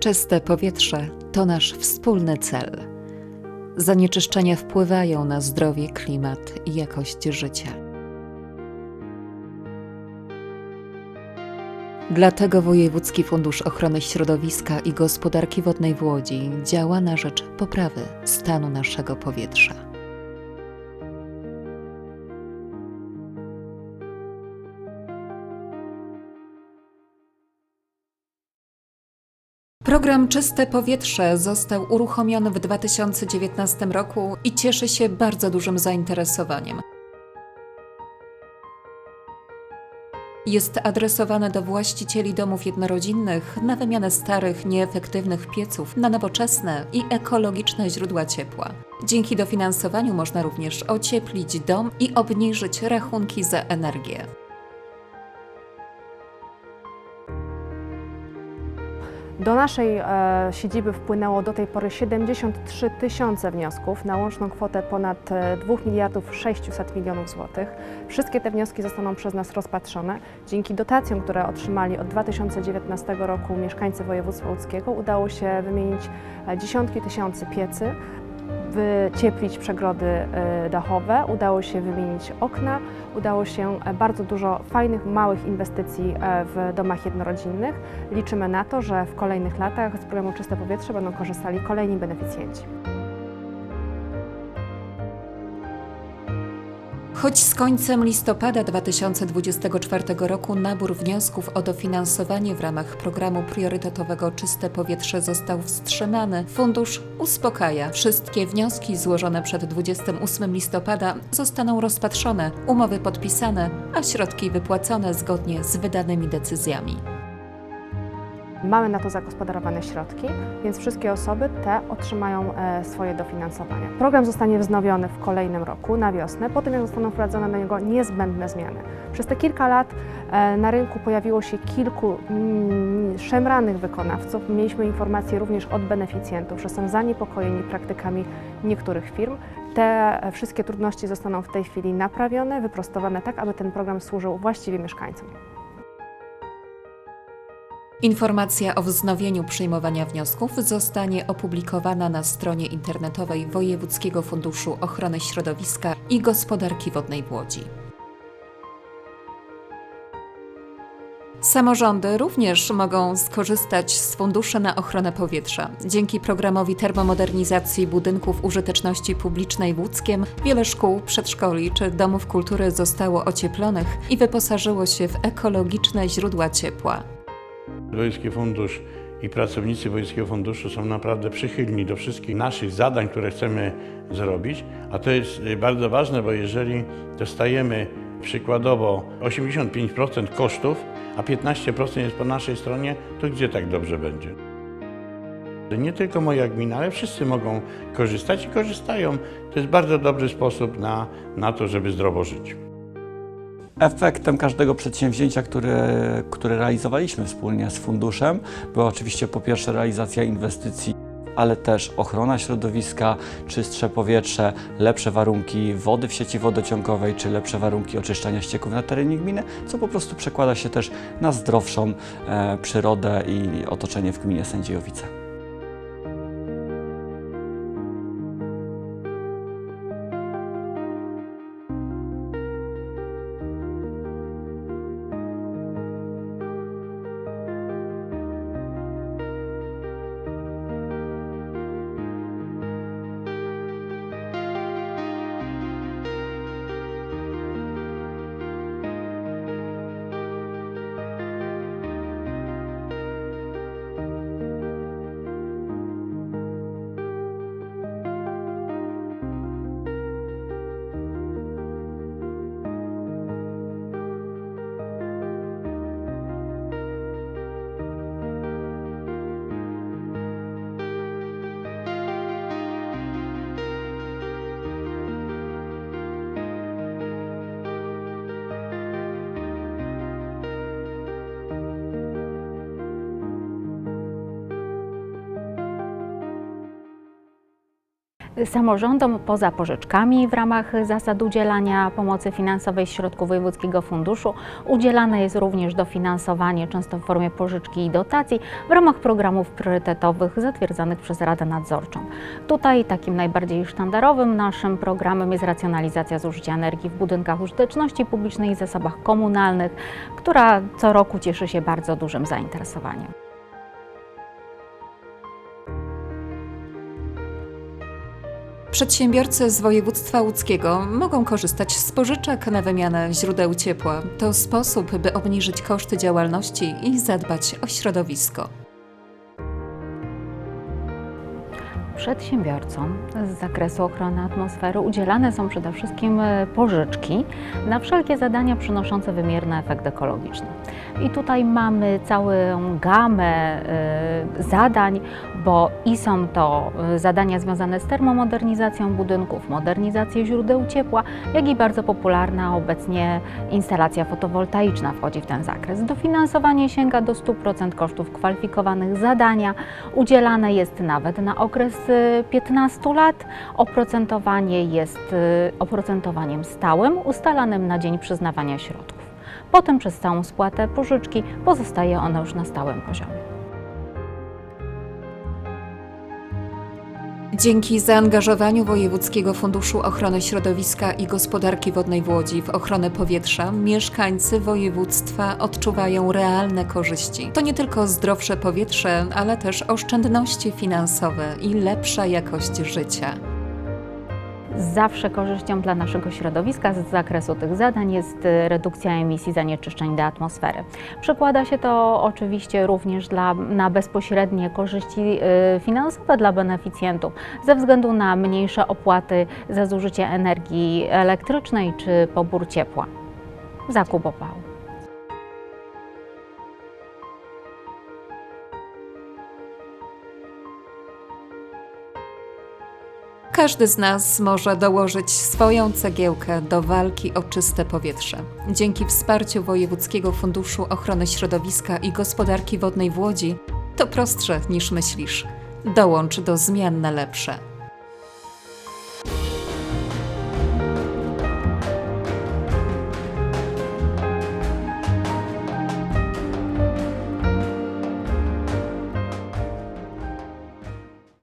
Czyste powietrze to nasz wspólny cel. Zanieczyszczenia wpływają na zdrowie, klimat i jakość życia. Dlatego Wojewódzki Fundusz Ochrony Środowiska i Gospodarki Wodnej w Łodzi działa na rzecz poprawy stanu naszego powietrza. Program Czyste Powietrze został uruchomiony w 2019 roku i cieszy się bardzo dużym zainteresowaniem. Jest adresowane do właścicieli domów jednorodzinnych na wymianę starych, nieefektywnych pieców na nowoczesne i ekologiczne źródła ciepła. Dzięki dofinansowaniu można również ocieplić dom i obniżyć rachunki za energię. Do naszej e, siedziby wpłynęło do tej pory 73 tysiące wniosków na łączną kwotę ponad e, 2 miliardów 600 milionów złotych. Wszystkie te wnioski zostaną przez nas rozpatrzone. Dzięki dotacjom, które otrzymali od 2019 roku mieszkańcy województwa łódzkiego udało się wymienić e, dziesiątki tysięcy piecy, wycieplić przegrody e, dachowe, udało się wymienić okna, udało się e, bardzo dużo fajnych, małych inwestycji e, w domach jednorodzinnych. Liczymy na to, że w kolejnych latach z programu Czyste Powietrze będą korzystali kolejni beneficjenci. Choć z końcem listopada 2024 roku nabór wniosków o dofinansowanie w ramach programu priorytetowego Czyste Powietrze został wstrzymany, fundusz uspokaja. Wszystkie wnioski złożone przed 28 listopada zostaną rozpatrzone, umowy podpisane, a środki wypłacone zgodnie z wydanymi decyzjami. Mamy na to zagospodarowane środki, więc wszystkie osoby te otrzymają e, swoje dofinansowanie. Program zostanie wznowiony w kolejnym roku, na wiosnę, po tym jak zostaną wprowadzone na niego niezbędne zmiany. Przez te kilka lat e, na rynku pojawiło się kilku mm, szemranych wykonawców. Mieliśmy informacje również od beneficjentów, że są zaniepokojeni praktykami niektórych firm. Te e, wszystkie trudności zostaną w tej chwili naprawione, wyprostowane tak, aby ten program służył właściwie mieszkańcom. Informacja o wznowieniu przyjmowania wniosków zostanie opublikowana na stronie internetowej Wojewódzkiego Funduszu Ochrony Środowiska i Gospodarki Wodnej w Łodzi. Samorządy również mogą skorzystać z funduszy na ochronę powietrza. Dzięki programowi termomodernizacji budynków użyteczności publicznej w Łódzkiem wiele szkół, przedszkoli czy domów kultury zostało ocieplonych i wyposażyło się w ekologiczne źródła ciepła. Wojewódzki Fundusz i pracownicy Wojewódzkiego Funduszu są naprawdę przychylni do wszystkich naszych zadań, które chcemy zrobić, a to jest y, bardzo ważne, bo jeżeli dostajemy przykładowo 85% kosztów, a 15% jest po naszej stronie, to gdzie tak dobrze będzie? Nie tylko moja gmina, ale wszyscy mogą korzystać i korzystają. To jest bardzo dobry sposób na, na to, żeby zdrowo żyć. Efektem każdego przedsięwzięcia, które, które realizowaliśmy wspólnie z funduszem, była oczywiście po pierwsze realizacja inwestycji, ale też ochrona środowiska, czystsze powietrze, lepsze warunki wody w sieci wodociągowej, czy lepsze warunki oczyszczania ścieków na terenie gminy, co po prostu przekłada się też na zdrowszą e, przyrodę i otoczenie w gminie Sędziejowice. Samorządom poza pożyczkami w ramach zasad udzielania pomocy finansowej z środków Wojewódzkiego Funduszu udzielane jest również dofinansowanie, często w formie pożyczki i dotacji, w ramach programów priorytetowych zatwierdzanych przez Radę Nadzorczą. Tutaj takim najbardziej sztandarowym naszym programem jest racjonalizacja zużycia energii w budynkach użyteczności publicznej i zasobach komunalnych, która co roku cieszy się bardzo dużym zainteresowaniem. Przedsiębiorcy z województwa łódzkiego mogą korzystać z pożyczek na wymianę źródeł ciepła. To sposób, by obniżyć koszty działalności i zadbać o środowisko. Przedsiębiorcom z zakresu ochrony atmosfery udzielane są przede wszystkim e, pożyczki na wszelkie zadania przynoszące wymierny efekt ekologiczny. I tutaj mamy całą gamę e, zadań, bo i są to e, zadania związane z termomodernizacją budynków, modernizacją źródeł ciepła, jak i bardzo popularna obecnie instalacja fotowoltaiczna wchodzi w ten zakres. Dofinansowanie sięga do 100% kosztów kwalifikowanych zadania, udzielane jest nawet na okres y, 15 lat. Oprocentowanie jest y, oprocentowaniem stałym, ustalanym na dzień przyznawania środków. Potem przez całą spłatę pożyczki pozostaje ona już na stałym poziomie. Dzięki zaangażowaniu Wojewódzkiego Funduszu Ochrony Środowiska i Gospodarki Wodnej w Łodzi w ochronę powietrza, mieszkańcy województwa odczuwają realne korzyści. To nie tylko zdrowsze powietrze, ale też oszczędności finansowe i lepsza jakość życia. Zawsze korzyścią dla naszego środowiska z zakresu tych zadań jest y, redukcja emisji zanieczyszczeń do atmosfery. Przekłada się to oczywiście również dla, na bezpośrednie korzyści y, finansowe dla beneficjentów ze względu na mniejsze opłaty za zużycie energii elektrycznej czy pobór ciepła. Zakup opału. Każdy z nas może dołożyć swoją cegiełkę do walki o czyste powietrze. Dzięki wsparciu Wojewódzkiego Funduszu Ochrony Środowiska i Gospodarki Wodnej w Łodzi to prostsze niż myślisz. Dołącz do zmian na lepsze.